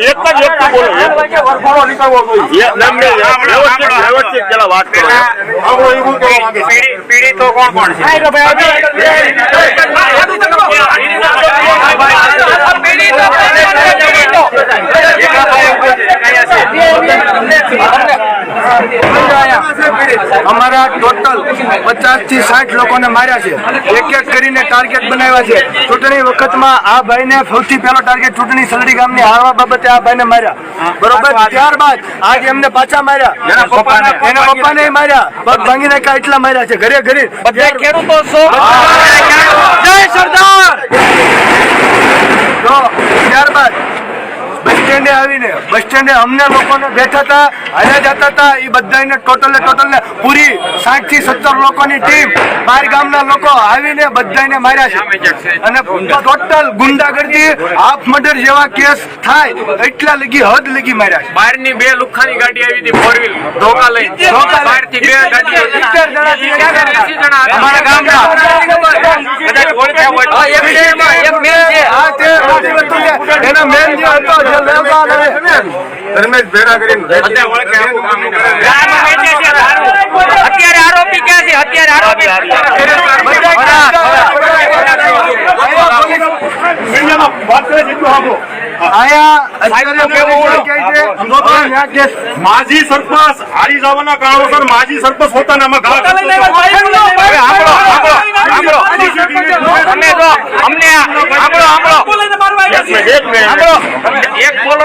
એક જ વ્યક્તિ બોલો એક વરફોડો નીકળવો જોઈએ એક નામ ને વ્યવસ્થિત વ્યવસ્થિત પેલા વાત કરો આપણો એવું કહેવા માંગે છે. પીડી પીડી તો કોણ કોણ છે અમારા ટોટલ પચાસથી સાઠ લોકોને માર્યા છે. એક એક કરીને ટાર્ગેટ બનાવ્યા છે. ચૂંટણી વખતમાં આ ભાઈને સૌથી પહેલો ટાર્ગેટ ચૂંટણી સલડી ગામની હારવા બાબતે આ ભાઈને માર્યા. બરોબર? ત્યારબાદ આજે એમને પાછા માર્યા. એના પપ્પાને ને માર્યા. પગ ભાંગી નાખ્યા એટલા માર્યા છે. ઘરે ઘરે. બધા ખેડૂતો જય સરદાર! ત્યારબાદ સ્ટેન્ડે આવીને બસ સ્ટેન્ડે અમને લોકોને બેઠા હતા હાલ્યા જતા હતા એ બધાને ટોટલે ટોટલ પૂરી સાઠથી સત્તર લોકોની ટીમ મારી ગામના લોકો આવીને બધાને માર્યા છે. અને ટોટલ ગુંડાગર્દી હાફ મર્ડર જેવા કેસ થાય એટલા લગી હદ લગી માર્યા છે. બહારની બે લુખાની ગાડી આવી હતી ફોર વ્હીલ ધોકા લઈ ધોકા બહારથી બે ગાડી સિત્તેર જણા અમારા ગામના. એનો મેન જે હતો ધર્મેશ કરીને. અત્યારે આરોપી ક્યાં છે અત્યારે આરોપી માજી સરપંચ હારી જવાના કારણોસર માજી સરપંચ પોતાના ઘા હવે સાંભળો, સાંભળો, સાંભળો. અમે જો અમને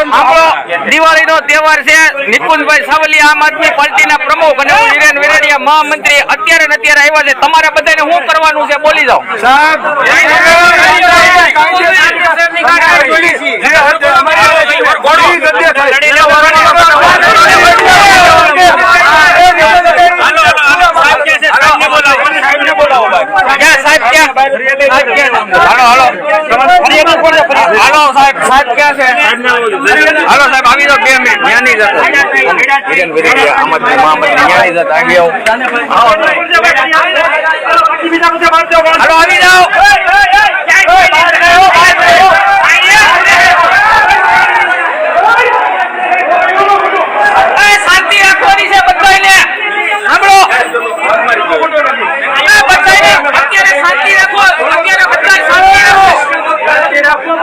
બોલો ને તહેવાર છે નિપુનભાઈ સાવલિયા આમ આદમી પાર્ટીના પ્રમુખ અને હું હિરેન વેરડિયા મહામંત્રી અત્યારે ને અત્યારે આવ્યા છે તમારે બધાને શું કરવાનું છે બોલી જાઓ સાહેબ સાહેબ ક્યાં? હાલો હાલો હાલો સાહેબ સાહેબ ક્યાં છે હાલો સાહેબ આવી જાઓ બે મિનિટ ત્યાં જતો હિરેન વેરડિયા ત્યાં આવી આવો હાલો આવી જાઓ એ શાંતિ રાખવાની છે બધાયને સાંભળો આ બધાયને અત્યારે શાંતિ રાખો અત્યારે બધા શાંતિ રાખો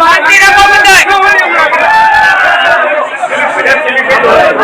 શાંતિ રાખો બધાય અવારનવાર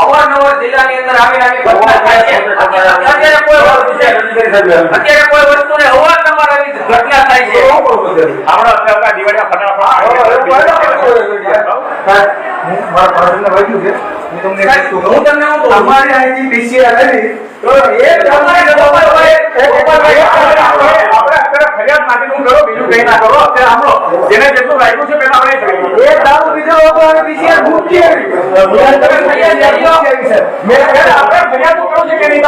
અવારનવાર જિલ્લાની અંદર આવી આવી ઘટના થાય છે. અત્યારે કોઈ વસ્તુ અત્યારે કોઈ વસ્તુને અવારનવાર આવી ઘટના થાય છે. આપણો અત્યારે હું કહું અમારી અહીંથી પીસીઆર આવી તો એક તમારે ફરિયાદ માટેનું કરો બીજું કઈ ના કરો. અત્યારે સાંભળો. જેને જેટલું લાગ્યું છે પેલા આપણે એ દારૂ હતો અને ભૂખી. મેં ફરિયાદ કરો છે કે નહીં?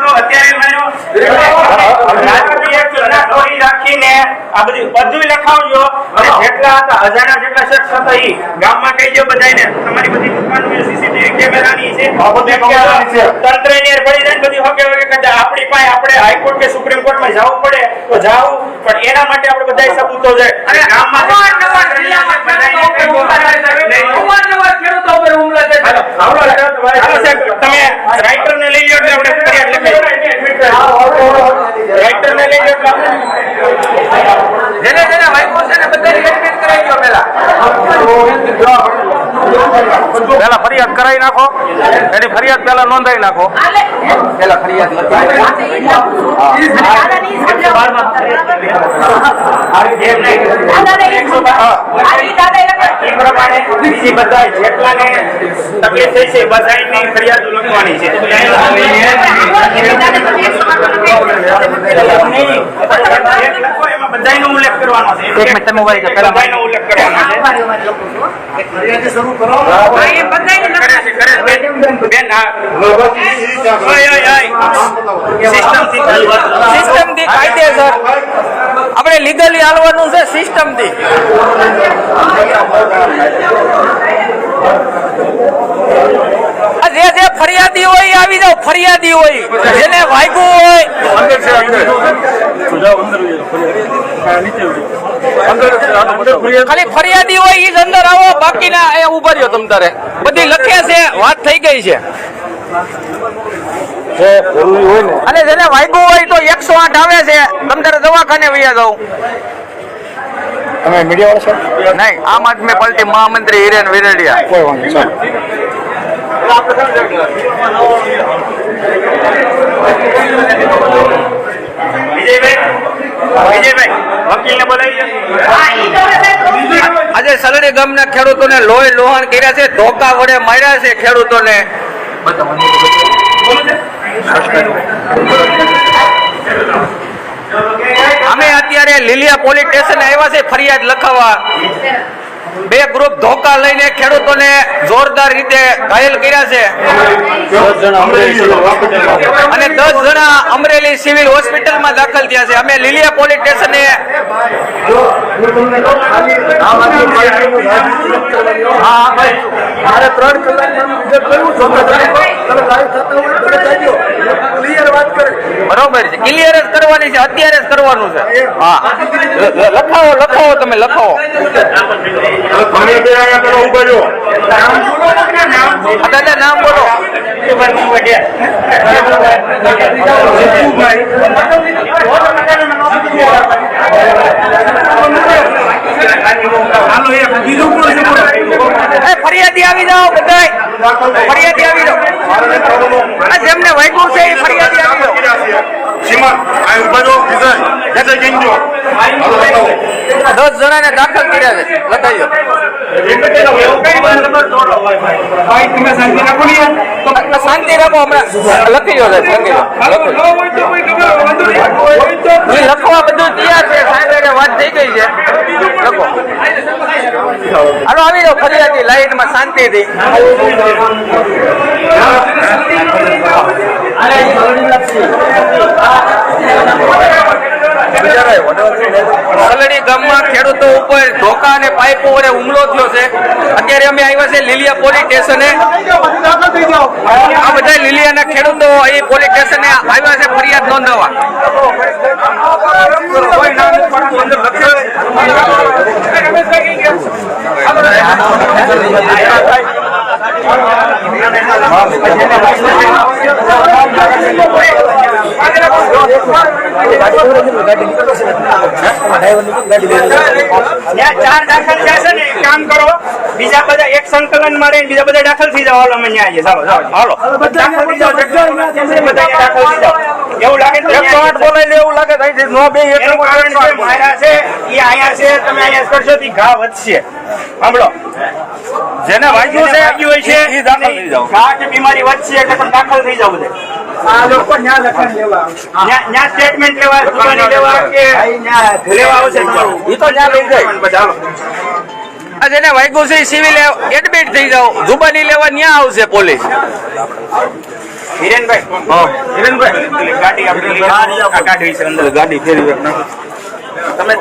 તો અત્યારે માર્યો આ બધી બધું લખાવજો. અને જેટલા હતા હજારા જેટલા શખ્સ હતા ઈ ગામમાં કહી દો બધાયને તમારી બધી દુકાનો સીસીટીવી કેમેરાની છે. આ બધી કેમેરાની છે. તંત્રની પડી જાય બધી હકે વગે કદાચ આપણી પાસે આપણે હાઈકોર્ટ કે સુપ્રીમ કોર્ટમાં જવું પડે તો જાવું. પણ એના માટે આપણે બધા સબૂતો છે. અને ગામમાં અવારનવાર જિલ્લામાં ખેડૂતો ઉપર હુમલા થાય. હાલો સાહેબ. તમે રાઇટર ને લઈ લો એટલે આપણે ફરિયાદ લખીએ રાઇટર ને લઈ લો જેને જેને વાગ્યું છે ને બધાની એડમિટ કરાવી દો પહેલા. પેલા ફરિયાદ કરાવી નાખો. એની ફરિયાદ પેલા નોંધાવી નાખો. પેલા ફરિયાદ બીજી બધા જેટલાને તકલીફ થઈ છે બધાની ફરિયાદ લખવાની છે બધાયનો ઉલ્લેખ કરવાનો છે એક મિનિટ તમે ઊભા રહી જાઓ. ઉલ્લેખ કરવાનો છે હા, એ બધાયને કરે છે, કરે બેન, બેન, ઓય, ઓય, ઓય. સિસ્ટમથી ચાલવાનું. સિસ્ટમથી કાયદેસર આપણે લીગલી હાલવાનું છે સિસ્ટમથી આ જે જે ફરિયાદી હોય એ આવી જાવ ફરિયાદી હોય. જેને વાગ્યું હોય. ખાલી ફરિયાદી હોય ઈ અંદર આવો, બાકીના અહીંયા ઊભા રહ્યો તમ તારે. બધી લખે છે, વાત થઈ ગઈ છે. અને જેને વાગ્યું હોય તો એકસો આઠ આવે છે. તમ તારે દવાખાને વૈયા જાઉં. તમે મીડિયા વાળા છો? નહીં આમ આદમી પાર્ટી મહામંત્રી હિરેન વિરેડિયા. કોઈ વાંધો આજે સલડી ગામના ખેડૂતોને લોહી લોહાણ કર્યા છે ધોકા વડે માર્યા છે ખેડૂતોને. અમે અત્યારે લીલિયા પોલીસ સ્ટેશન આવ્યા છે ફરિયાદ લખાવવા. બે ગ્રુપ ધોકા લઈને ખેડૂતોને જોરદાર રીતે ઘાયલ કર્યા છે. અને દસ જણા અમરેલી સિવિલ હોસ્પિટલમાં દાખલ થયા છે. અમે લીલિયા પોલીસ સ્ટેશને ત્રણ કલાકમાં બરોબર છે. ક્લિયર જ કરવાની છે અત્યારે જ કરવાનું છે. હા. લખાવો લખાવો તમે લખાવો. દાદા નામ બોલો. ફરિયાદી આવી જાઓ બધા ફરિયાદી આવી જેમને વાગ્યું છે એ ફરિયાદી આવી સીમા આ ઊભા વિજય જો. હાલો બતાવો દસ જણાને દાખલ કર્યા છે. જાઓ શાંતિ રાખો હમણાં લખી સાહેબ લખી. એ લખવા બધું તૈયાર છે સાહેબ એને વાત થઈ ગઈ છે. લખો. હાલો આવી જાઓ ફરિયાદી લાઈનમાં શાંતિથી. સલડી ગામમાં ખેડૂતો ઉપર ધોકા અને હુમલો થયો છે. અત્યારે અમે આવ્યા છે લીલિયા પોલીસ સ્ટેશને. આ બધા લીલિયાના ખેડૂતો અહીં પોલીસ સ્ટેશને આવ્યા છે ફરિયાદ નોંધાવવા. ચાર દાખલ થયા છે ને એક કામ કરો. બીજા બધા એક સંકલનમાં રહીને બીજા બધા દાખલ થઈ જાવ હાલો અમે ન્યાય છે. ચાલો ચાલો. હાલો. દાખલ થઈ જાઓ બધા દાખલ થઈ જાઓ. એવું લાગે તો એકસો આઠ બોલાય એવું લાગે તો અહીંથી નો બે એક એનું કારણ છે માર્યા છે એ અહીંયા છે તમે અહીંયા કરશો તો ઘા વધશે. સાંભળો. જેને વાગ્યું છે વાગ્યું હોય છે ઈ દાખલ થઈ જાઓ. ઘા કે બીમારી વધશે એટલે તમે દાખલ થઈ જાવ બધે. ન્યા- ન્યા સ્ટેટમેન્ટ લેવા જુબાની લેવા કે લેવા આવશે તમારું? ઈ તો ન્યા લઈ જાય. બધા આ જેને વાગ્યું છે સિવિલ એડમિટ થઈ જાઓ. જુબાની લેવા ન્યા આવશે પોલીસ. હિરેનભાઈ. હિરેનભાઈ. ગાડી આપણી લઈ આવો. આ ગાડી છે અંદર. ગાડી ફેરવી નાખો. તમે.